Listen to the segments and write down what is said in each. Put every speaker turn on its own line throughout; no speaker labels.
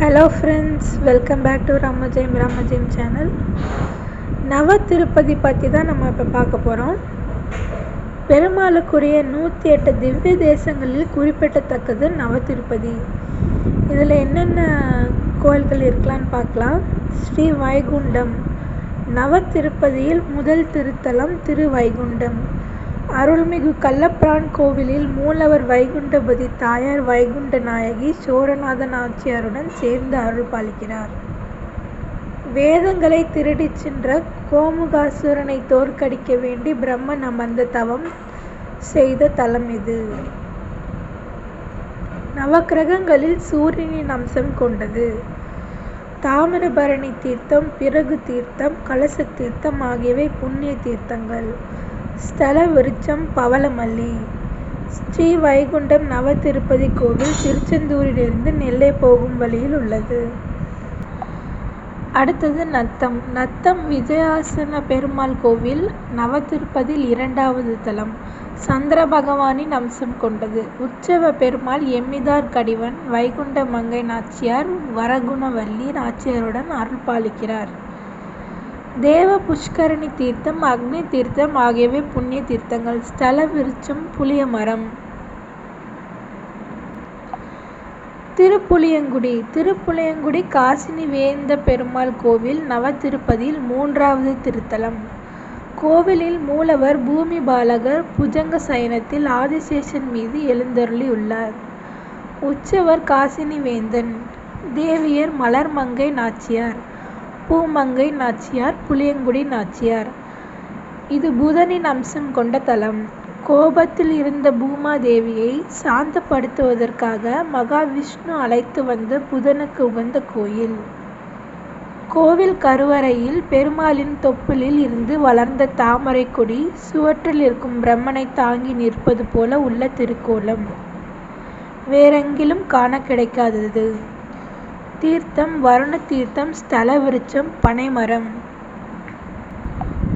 Hello friends welcome back to Ramajayam Ramajayam channel Nava Tirupati பற்றி தான் நம்ம இப்போ பார்க்க போகிறோம் பெருமாளுக்குரிய நூற்றி எட்டு திவ்ய தேசங்களில் குறிப்பிடத்தக்கது நவ திருப்பதி. இதில் என்னென்ன கோயில்கள் இருக்கலான்னு பார்க்கலாம். ஸ்ரீ வைகுண்டம். நவ திருப்பதியில் முதல் திருத்தலம் திருவைகுண்டம். அருள்மிகு கள்ளப்பிரான் கோவிலில் மூலவர் வைகுண்டபதி தாயார் வைகுண்ட நாயகி சோரநாத நாச்சியாருடன் சேர்ந்து அருள் பாலிக்கிறார். வேதங்களை திருடிச் சென்ற கோமுகாசுரனை தோற்கடிக்க வேண்டி பிரம்மன் அமர்ந்த தவம் செய்த தலம் இது. நவக்கிரகங்களில் சூரியனின் அம்சம் கொண்டது. தாமிரபரணி தீர்த்தம் பிறகு தீர்த்தம் கலச தீர்த்தம் ஆகியவை புண்ணிய தீர்த்தங்கள். ஸ்தல விருட்சம் பவளமல்லி. ஸ்ரீ வைகுண்டம் நவ திருப்பதி கோவில் திருச்செந்தூரிலிருந்து நெல்லை போகும் வழியில் உள்ளது. அடுத்தது நத்தம். நத்தம் விஜயாசன பெருமாள் கோவில் நவ திருப்பதியில் இரண்டாவது தலம். சந்திர பகவானின் அம்சம் கொண்டது. உற்சவ பெருமாள் எம்மிதார் கடிவன் வைகுண்ட மங்கை நாச்சியார் வரகுணவல்லி நாச்சியாருடன் அருள் பாலிக்கிறார். தேவ புஷ்கரணி தீர்த்தம் அக்னி தீர்த்தம் ஆகியவை புண்ணிய தீர்த்தங்கள். ஸ்தல விருட்சம் புளிய மரம். திருப்புளியங்குடி. திருப்புளியங்குடி காசினி வேந்த பெருமாள் கோவில் நவ திருப்பதியில் மூன்றாவது திருத்தலம். கோவிலில் மூலவர் பூமி பாலகர் புஜங்க சயனத்தில் ஆதிசேஷன் மீது எழுந்தருளி உள்ளார். உற்சவர் காசினி வேந்தன் தேவியர் மலர்மங்கை நாச்சியார். பூமங்கை நாச்சியார் புளியங்குடி நாச்சியார். இது புதனின் அம்சம் கொண்ட தலம். கோபத்தில் இருந்த பூமாதேவியை சாந்தப்படுத்துவதற்காக மகாவிஷ்ணு அழைத்து வந்த புதனுக்கு உகந்த கோயில். கோவில் கருவறையில் பெருமாளின் தொப்புளில் இருந்து வளர்ந்த தாமரை கொடி சுவற்றில் இருக்கும் பிரம்மனை தாங்கி நிற்பது போல உள்ள திருக்கோலம். வேறெங்கிலும் காண கிடைக்காதது. தீர்த்தம் வருண தீர்த்தம் ஸ்தல விருட்சம் பனைமரம்.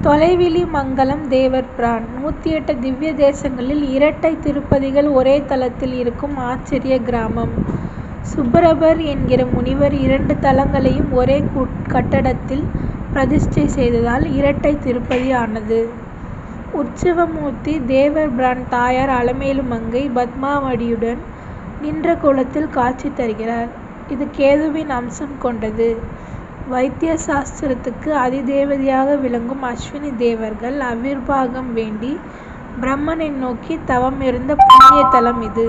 தொலைவிலி மங்கலம் தேவர் பிரான். நூற்றி எட்டு திவ்ய தேசங்களில் இரட்டை திருப்பதிகள் ஒரே தலத்தில் இருக்கும் ஆச்சரிய கிராமம். சுப்பரபர் என்கிற முனிவர் இரண்டு தலங்களையும் ஒரே கட்டடத்தில் பிரதிஷ்டை செய்ததால் இரட்டை திருப்பதி ஆனது. உற்சவமூர்த்தி தேவர் பிரான் தாயார் அலமேலு மங்கை பத்மாவடியுடன் நின்ற குளத்தில் காட்சி தருகிறார். இது கேதுவின் அம்சம் கொண்டது. வைத்திய சாஸ்திரத்துக்கு அதிதேவதையாக விளங்கும் அஸ்வினி தேவர்கள் அவிர்வாகம் வேண்டி பிரம்மனை நோக்கி தவம் இருந்த புண்ணிய தலம் இது.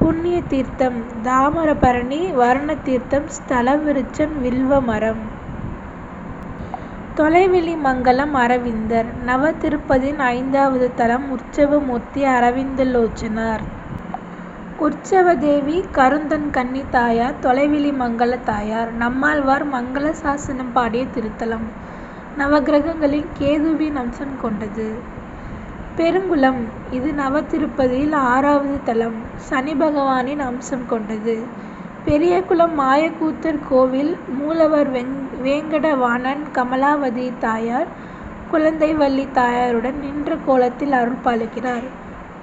புண்ணிய தீர்த்தம் தாமரபரணி வருண தீர்த்தம் ஸ்தல விருச்சம் வில்வ மரம். தொலைவெளி மங்கலம் அரவிந்தர் நவ திருப்பதின் ஐந்தாவது தலம் உற்சவமூர்த்தி அரவிந்தலோச்சனார். உற்சவ தேவி கருந்தன் கன்னி தாயார் தொலைவிலி மங்கள தாயார் நம்மாழ்வார் மங்கள சாசனம் பாடிய திருத்தலம். நவகிரகங்களில் கேதுவின் அம்சம் கொண்டது. பெருங்குளம் இது நவ திருப்பதியில் ஆறாவது தலம். சனி பகவானின் அம்சம் கொண்டது. பெரியகுளம் மாயக்கூத்தர் கோவில் மூலவர் வெங் வேங்கடவாணன் கமலாவதி தாயார் குழந்தை வள்ளி தாயாருடன் நின்ற கோலத்தில் அருள்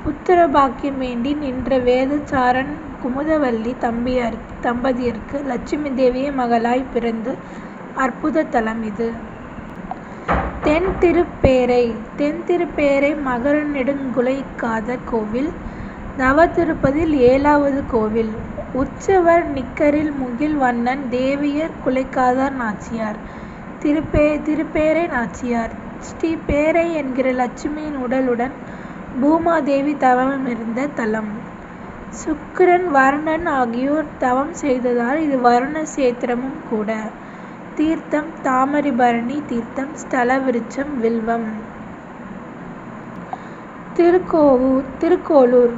உத்தரபாக்கியம் பாக்கியம் வேண்டி நின்ற வேதச்சாரன் குமுதவல்லி தம்பியார் தம்பதியருக்கு லட்சுமி தேவியை மகளாய் பிறந்து அற்புத தலம் இது. தென் திருப்பேரை தென் திருப்பேரை மகர நெடுங்குலைக்காத கோவில் நவ திருப்பதியில் ஏழாவது கோவில். உற்சவர் நிக்கரில் முகில் வண்ணன் தேவியர் குலைக்காதார் நாச்சியார். திருப்பே திருப்பேரை நாச்சியார். ஸ்ரீ பேரை என்கிற லட்சுமியின் உடலுடன் பூமாதேவி தவமிருந்த தலம். சுக்கிரன் வருணன் ஆகியோர் தவம் செய்ததால் இது வருண சேத்திரமும் கூட. தீர்த்தம் தாமரிபரணி தீர்த்தம் ஸ்தல விருட்சம் வில்வம். திருக்கோவூர் திருக்கோளூர்.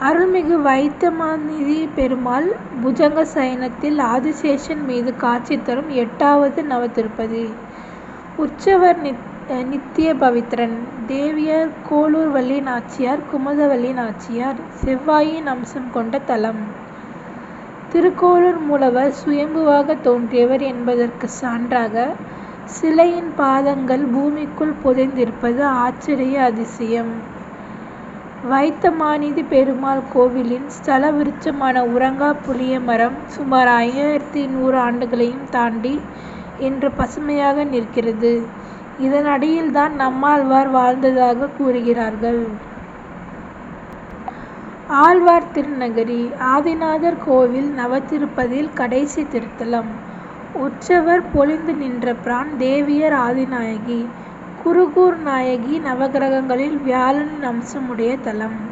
அருள்மிகு வைத்தமாநிதி பெருமாள் புஜங்க சயனத்தில் ஆதிசேஷன் மீது காட்சி தரும் எட்டாவது நவ திருப்பதி. உற்சவர் நித் நித்திய பவித்ரன் தேவியர் கோளூர்வள்ளி நாச்சியார் குமுதவள்ளி நாச்சியார் செவ்வாயின் அம்சம் கொண்ட தலம் திருக்கோளூர் மூலவர் சுயம்புவாக தோன்றியவர் என்பதற்கு சான்றாக சிலையின் பாதங்கள் பூமிக்குள் புதைந்திருப்பது ஆச்சரிய அதிசயம் வைத்தமானிதி பெருமாள் கோவிலின் ஸ்தல விருட்சமான உறங்கா புளிய மரம் சுமார் ஐயாயிரத்தி நூறு ஆண்டுகளையும் தாண்டி இன்று பசுமையாக நிற்கிறது. இதன் அடியில் தான் நம்மாழ்வார் வாழ்ந்ததாக கூறுகிறார்கள். ஆழ்வார் திருநகரி ஆதிநாதர் கோவில் நவத்திருப்பதில் கடைசி திருத்தலம். உற்சவர் பொழிந்து நின்ற பிரான் தேவியர் ஆதிநாயகி. குருகூர் நாயகி நவகிரகங்களில் வியாழனின் அம்சமுடைய தலம்.